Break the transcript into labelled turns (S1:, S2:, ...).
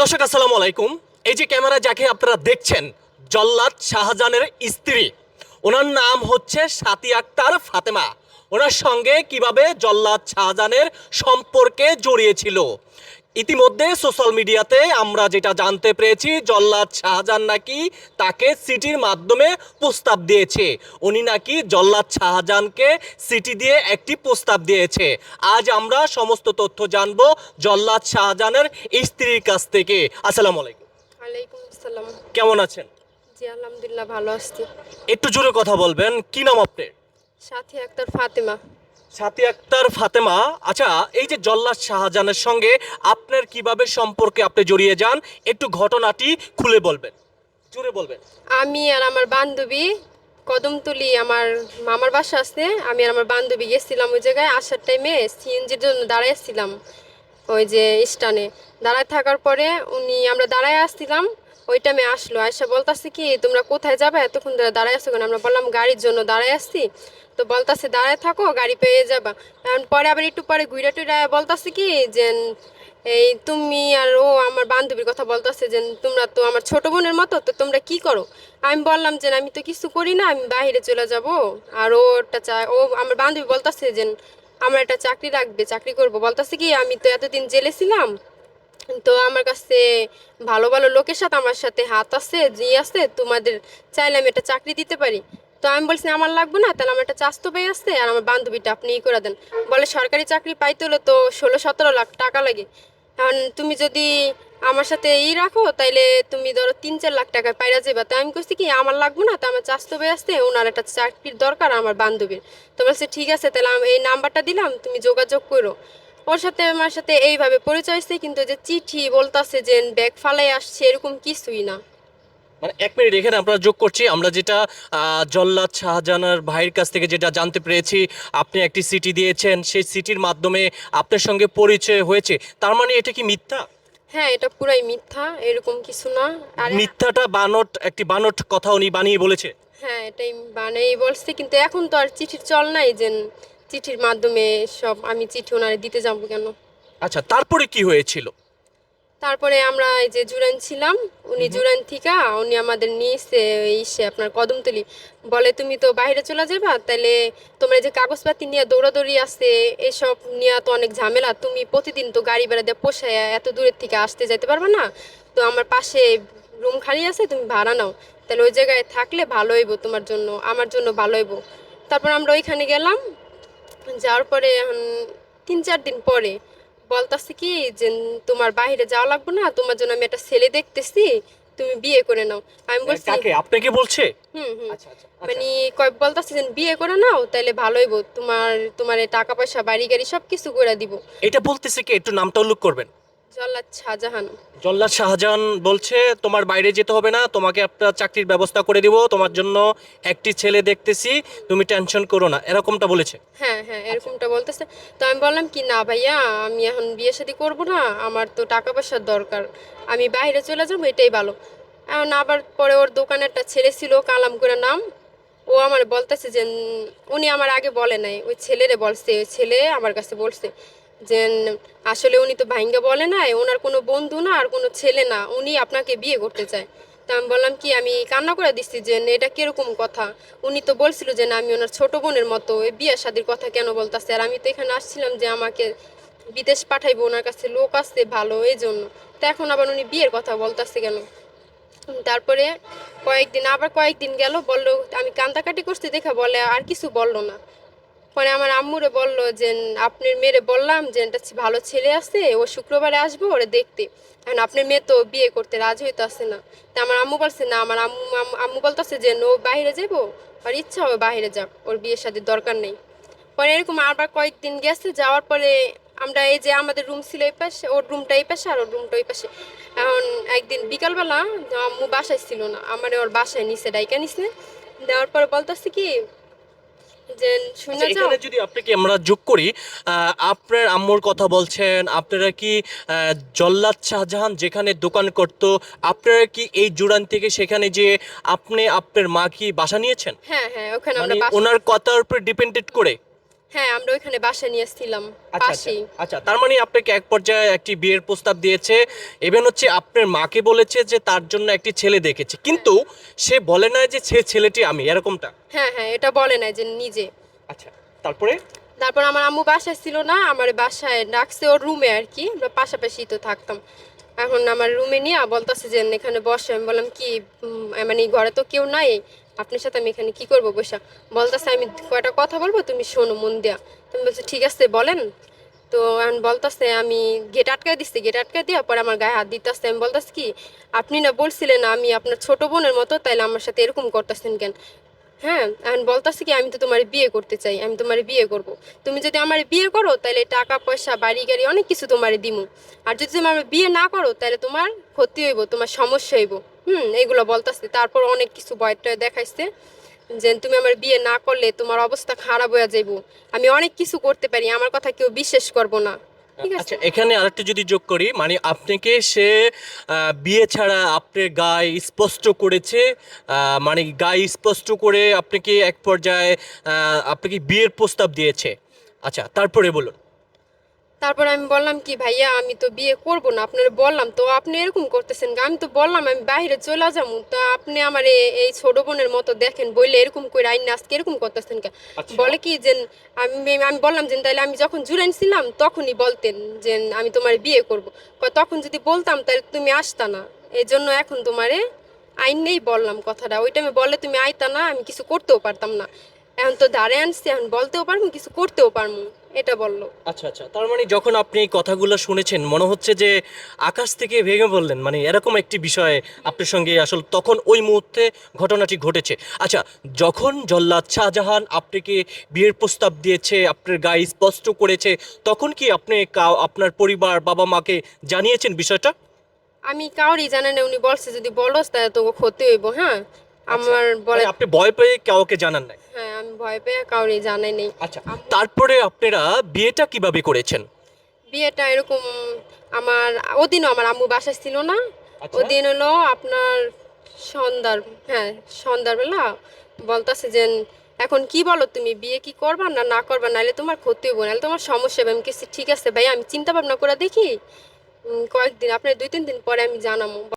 S1: দর্শক, আসসালামু আলাইকুম। এই যে ক্যামেরা যাকে আপনারা দেখছেন, জল্লাদ শাহজাহানের স্ত্রী, ওনার নাম হচ্ছে সাতি আক্তার ফাতেমা। ওনার সঙ্গে কীভাবে জল্লাদ শাহজাহানের সম্পর্কে জড়িয়েছিল ইতিমধ্যে সোশ্যাল মিডিয়াতে আমরা যেটা জানতে পেরেছি জল্লাদ শাহজাহান নাকি তাকে সিটির মাধ্যমে প্রস্তাব দিয়েছে। উনি নাকি জল্লাদ শাহজাহানকে সিটি দিয়ে একটি প্রস্তাব দিয়েছে। আজ আমরা সমস্ত তথ্য জানব জল্লাদ শাহজাহানের স্ত্রীর কাছ থেকে। আসসালামু আলাইকুম।
S2: ওয়ালাইকুম আসসালাম।
S1: কেমন আছেন?
S2: জি আলহামদুলিল্লাহ ভালো আছি।
S1: একটু জোরে কথা বলবেন। কি নাম আপনার?
S2: সাথী আক্তার ফাতেমা।
S1: সাথী আক্তার ফাতেমা আচ্ছা এই যে জল্লাদ শাহজাহানের সঙ্গে আপনার কীভাবে সম্পর্কে আপনি জড়িয়ে যান, একটু ঘটনাটি খুলে বলবেন, জোরে বলবেন।
S2: আমি আর আমার বান্ধবী কদমতলি, আমার মামার বাসা আছে, আমি আর আমার বান্ধবী গেছিলাম ওই জায়গায় আসার টাইমে সিএনজির জন্য দাঁড়াইছিলাম ওই যে স্টানে দাঁড়ায় থাকার পরে উনি আমরা দাঁড়ায় আসছিলাম ওই টাইমে আসলো আয়সা বলতাছে কি, তোমরা কোথায় যাবে? এতক্ষণ ধরে দাঁড়ায় আসছো কেন? আমরা বললাম, গাড়ির জন্য দাঁড়ায় আসছি তো বলতাছে, দাঁড়ায় থাকো, গাড়ি পেয়ে যাবা। এখন পরে আবার একটু পরে ঘুরে টুরে বলতাছে কি, যে, এই তুমি আর ও আমার বান্ধবীর কথা বলতেছে যে, তোমরা তো আমার ছোট বোনের মতো, তো তোমরা কি করো? আমি বললাম যে, আমি তো কিছু করি না, আমি বাইরে চলে যাব। আর ওটা চা, ও আমার বান্ধবী বলতেছে যে, আমার একটা চাকরি লাগবে, চাকরি করব। বলতেছে কি, আমি তো এতদিন জেলে ছিলাম তো আমার কাছে ভালো ভালো লোকের সাথে আমার সাথে হাত আছে, জি আছে, তোমাদের চাইলে আমি একটা চাকরি দিতে পারি। তো আমি বলছি, আমার লাগবে না, তাহলে আমার একটা চাস্তো ভাই আছে আর আমার বান্ধবীটা আপনি ই করে দেন। বলে, সরকারি চাকরি পাইতে হলে তো ষোলো, সতেরো লাখ টাকা লাগে। এখন তুমি যদি আমার সাথে ই রাখো, তাইলে তুমি ধরো তিন, চার লাখ টাকা পাইরা যাবা তো আমি কইছি কি, আমার লাগবে না, তো আমার চাস্তো ভাই আসতে ওনার একটা চাকরির দরকার আমার বান্ধবীর। তো বলছে, ঠিক আছে, তাহলে আমি এই নাম্বারটা দিলাম, তুমি যোগাযোগ করো। ওর সাথে আমার সাথে এইভাবে পরিচয় হয়েছে কিন্তু যে চিঠি বলতাছে যে ব্যাগ ফালাই আসছে এরকম কিছুই না।
S1: মানে এক মিনিট এখানে আমরা যোগ করছি। আমরা যেটা জল্লাদ শাহজাহানের ভাইয়ের কাছ থেকে যেটা জানতে পেরেছি আপনি একটি সিটি দিয়েছেন। সেই সিটির মাধ্যমে আপনার সঙ্গে পরিচয় হয়েছে। তার মানে এটা কি মিথ্যা?
S2: হ্যাঁ এটা পুরাই মিথ্যা এরকম কিছু না। আর
S1: মিথ্যাটা বানট একটি বানট কথা উনি বানিয়ে বলেছে।
S2: হ্যাঁ এটাই বানাই বলছে কিন্তু এখন তো আর চিঠির চল নাই যে চিঠির মাধ্যমে সব আমি চিঠি ওনারে দিতে যাব কেন?
S1: আচ্ছা তারপরে কি হয়েছিল?
S2: তারপরে আমরা এই যে জুরান ছিলাম উনি জুরান থিকা উনি আমাদের নিয়েছে ইসে আপনার কদমতলি বলে তুমি তো বাইরে চলে যাবা তাহলে তোমার এই যে কাগজপাতি নিয়ে দৌড়াদৌড়ি আছে এসব নিয়ে তো অনেক ঝামেলা তুমি প্রতিদিন তো গাড়ি ভাড়া দিয়ে পোষায় এত দূরের থেকে আসতে যেতে পারবে না তো আমার পাশে রুম খালি আছে তুমি ভাড়া নাও তাহলে ওই জায়গায় থাকলে ভালো হইব তোমার জন্য আমার জন্য ভালো হইব। তারপর আমরা ওইখানে গেলাম যাওয়ার পরে এখন তিন চার দিন পরে বলতেছে কি যে তোমার বাইরে যাওয়া লাগবে না তোমার জন্য আমি একটা ছেলে দেখতেছি তুমি বিয়ে করে নাও। আমি বলছি
S1: কাকে? আপনাকে বলছে?
S2: হুম হুম।
S1: আচ্ছা আচ্ছা
S2: মানে কয় বলতাছে যে বিয়ে করে নাও তাহলে ভালোই বোধ তোমার তোমার টাকা পয়সা বাড়ি গাড়ি সব কিছু করে দিব।
S1: এটা বলতেছে কি? একটু নামটা উল্লেখ করবেন।
S2: জল্লাদ শাহজাহান।
S1: জল্লাদ শাহজাহান বলছে তোমার বাইরে যেতে হবে না তোমাকে একটা চাকরির ব্যবস্থা করে দিব তোমার জন্য একটি ছেলে দেখতেছি তুমি টেনশন করো না। এরকমটা বলেছে।
S2: হ্যাঁ হ্যাঁ এরকমটা বলতেছে। তো আমি বললাম কি না ভাইয়া আমি এখন বিয়ে শাদী করব না আমার তো টাকা পয়সার দরকার আমি বাইরে চলে যাব এটাই ভালো। এখন আবার পরে ওর দোকানে একটা ছেলে ছিল কালাম করে নাম ও আমার বলতেছে যে উনি আমার আগে বলে নাই ওই ছেলেরে বলছে ওই ছেলে আমার কাছে বলছে। যে আসলে উনি তো ভাইঙ্গা বলে নাই, ওনার কোনো বন্ধু না আর কোনো ছেলে না, উনি আপনাকে বিয়ে করতে চায়। তা আমি বললাম কি, আমি কান্না করে দিচ্ছি যে এটা কীরকম কথা? উনি তো বলছিল যে, না, আমি ওনার ছোট বোনের মতো এই বিয়ে শাদির কথা কেন বলতাছে? আর আমি তো এখানে আসছিলাম যে, আমাকে বিদেশ পাঠাইবো, ওনার কাছে লোক আসছে ভালো, এই জন্য। তো এখন আবার উনি বিয়ের কথা বলতাছে কেন? তারপরে কয়েকদিন, আবার কয়েকদিন গেল, বলল, আমি কান্দাকাটি করছি, দেখা বলে আর কিছু বলল না। পরে আমার আম্মুরে বলল যে, আপনার মেয়েরে বললাম যে, একটা ছে- ভালো ছেলে আছে, ও শুক্রবারে আসব, ওরে দেখতে। এখন আপনার মেয়ে তো বিয়ে করতে রাজি হইতে আসে না। তা আমার আম্মু বলছে, না, আমার আম্মু, আম্মু- বলতেছে যে ও বাইরে যাব আর ইচ্ছা হবে বাইরে যাক, ওর বিয়ের সাথে দরকার নেই। পরে এরকম আবার কয়েকদিন গেছে, যাওয়ার পরে আমরা এই যে আমাদের রুম ছিল এই পাশে, ওর রুমটা এই পাশে আর ওর রুমটা ওই পাশে। এখন একদিন বিকালবেলা, আম্মু বাসায় ছিল না, আমার ওর বাসায় নিচে ডাইকা নিছে। দেওয়ার পরে বলতেছে কি যে শুনে
S1: আচ্ছা, এখানে যদি আপনাকে আমরা যোগ করি আহ, আপনার আম্মুর কথা বলছেন আপনারা কি জল্লাদ শাহজাহান যেখানে দোকান করত আপনারা কি এই জুড়ান থেকে সেখানে যে আপনি আপনার মা কি বাসা নিয়েছেন?
S2: হ্যাঁ হ্যাঁ ওখানে
S1: মানে
S2: আমরা বাসা
S1: ওনার কথার উপর ডিপেন্ডেড করে?
S2: হ্যাঁ আমরা ওইখানে বাসা নিয়ে এসেছিলাম
S1: আচ্ছা আচ্ছা।
S2: পাশেই।
S1: আচ্ছা তার মানে আপনাকে এক পর্যায়ে একটি বিয়ের প্রস্তাব দিয়েছে এবং হচ্ছে আপনার মাকে বলেছে যে তার জন্য একটি ছেলে দেখেছে। কিন্তু সে বলে না যে সে ছেলেটি আমি এরকমটা?
S2: হ্যাঁ হ্যাঁ এটা বলে না যে নিজে।
S1: আচ্ছা তারপরে?
S2: তারপর আমার আম্মু বাসায় ছিল না আমার বাসায় রাখছে ওর রুমে আর কি আমরা পাশাপাশি তো থাকতাম। এখন আমার রুমে নিয়ে বলতেছে যে এখানে বসে আমি বললাম কি মানে ঘরে তো কেউ নাই আপনার সাথে আমি এখানে কি করব বসা? বলতেছে, আমি কয়টা কথা বলব? তুমি শোনো, মন দিয়া। তুমি বলছো, ঠিক আছে, বলেন। তো এখন বলতেছে, আমি গেট আটকায় দিচ্ছি গেট আটকায় দিয়া পরে আমার গায়ে হাত দিতেছে। আমি বলতেছি কি, আপনি না বলছিলেন আমি আপনার ছোট বোনের মতো, তাইলে আমার সাথে এরকম করতেছেন কেন? হ্যাঁ এখন বলতেছি কি, আমি তো তোমার বিয়ে করতে চাই, আমি তোমার বিয়ে করব। তুমি যদি আমার বিয়ে করো তাহলে টাকা, পয়সা, বাড়ি, গাড়ি, অনেক কিছু তোমার দিমু। আর যদি তুমি আমার বিয়ে না করো তাহলে তোমার ক্ষতি হইব, তোমার সমস্যা হইব। হুম এগুলো বলতেছে। তারপর অনেক কিছু বয়টা দেখাইছে যে, তুমি আমার বিয়ে না করলে তোমার অবস্থা খারাপ হয়ে যাইব। আমি অনেক কিছু করতে পারি, আমার কথা কেউ বিশ্বাস করব না।
S1: আচ্ছা এখানে আরেকটা যদি যোগ করি মানে আপনাকে সে বিয়ে ছাড়া আপনার গায়ে স্পষ্ট করেছে মানে গায়ে স্পষ্ট করে আপনাকে এক পর্যায়ে আপনাকে বিয়ের প্রস্তাব দিয়েছে। আচ্ছা তারপরে বলুন।
S2: তারপর আমি বললাম কি ভাইয়া আমি তো বিয়ে করব না। আপনারা বললাম তো আপনি এরকম করতেছেন আমি তো বললাম আমি বাইরে চলে যাব। তো আপনি আমার এই ছোট বোনের মতো দেখেন বললে এরকম করে আইন আজকে এরকম করতেছেন কে
S1: আচ্ছা।
S2: বলে কি যে আমি আমি বললাম যে তাহলে আমি যখন জুড়াইন ছিলাম তখনই বলতেন যে আমি তোমার বিয়ে করব। তখন যদি বলতাম তাহলে তুমি আসতা না। এই জন্য এখন তোমারে আইন নেই বললাম কথাটা। ওই টাইমে বললে তুমি আইতা না আমি কিছু করতেও পারতাম না। এখন তো দাঁড়িয়ে আনছি এখন বলতেও পারব কিছু করতেও পারব। এটা বলল।
S1: আচ্ছা আচ্ছা। তার মানে যখন আপনি এই কথাগুলো শুনেছেন মনে হচ্ছে যে আকাশ থেকে ভেঙে বললেন মানে এরকম একটি বিষয়ে আপনার সঙ্গে আসল তখন ওই মুহূর্তে ঘটনাটি ঘটেছে। আচ্ছা যখন জল্লাদ শাহজাহান আপনাকে বিয়ের প্রস্তাব দিয়েছে আপনার গায়ে স্পষ্ট করেছে তখন কি আপনি আপনার পরিবার বাবা মাকে জানিয়েছেন বিষয়টা?
S2: আমি কাউরই জানি না উনি বলছে যদি বলস তাহলে তো ক্ষতি হইব হ্যাঁ? আমার বলে
S1: মানে আপনি ভয় পেয়ে কাউকে জানান নাই?
S2: ভয় পেয়ে কাউরই জানাই নেই।
S1: আচ্ছা তারপরে আপনারা বিয়েটা কীভাবে করেছেন?
S2: বিয়েটা এরকম আমার ওদিনও আমার আম্মু বাসায় ছিল না।
S1: আচ্ছা।
S2: ওদিন হলো আপনার সন্ধ্যার হ্যাঁ সন্ধ্যার বেলা বলতেছে যে এখন কি বলো তুমি বিয়ে কি করবা না না করবা? নাহলে তোমার ক্ষতি হইব নাহলে তোমার সমস্যা হবে। আমি কিছু ঠিক আছে ভাই আমি চিন্তা ভাবনা করে দেখি। কয়েকদিন আপনার দুই তিন দিন পরে আমি জানাব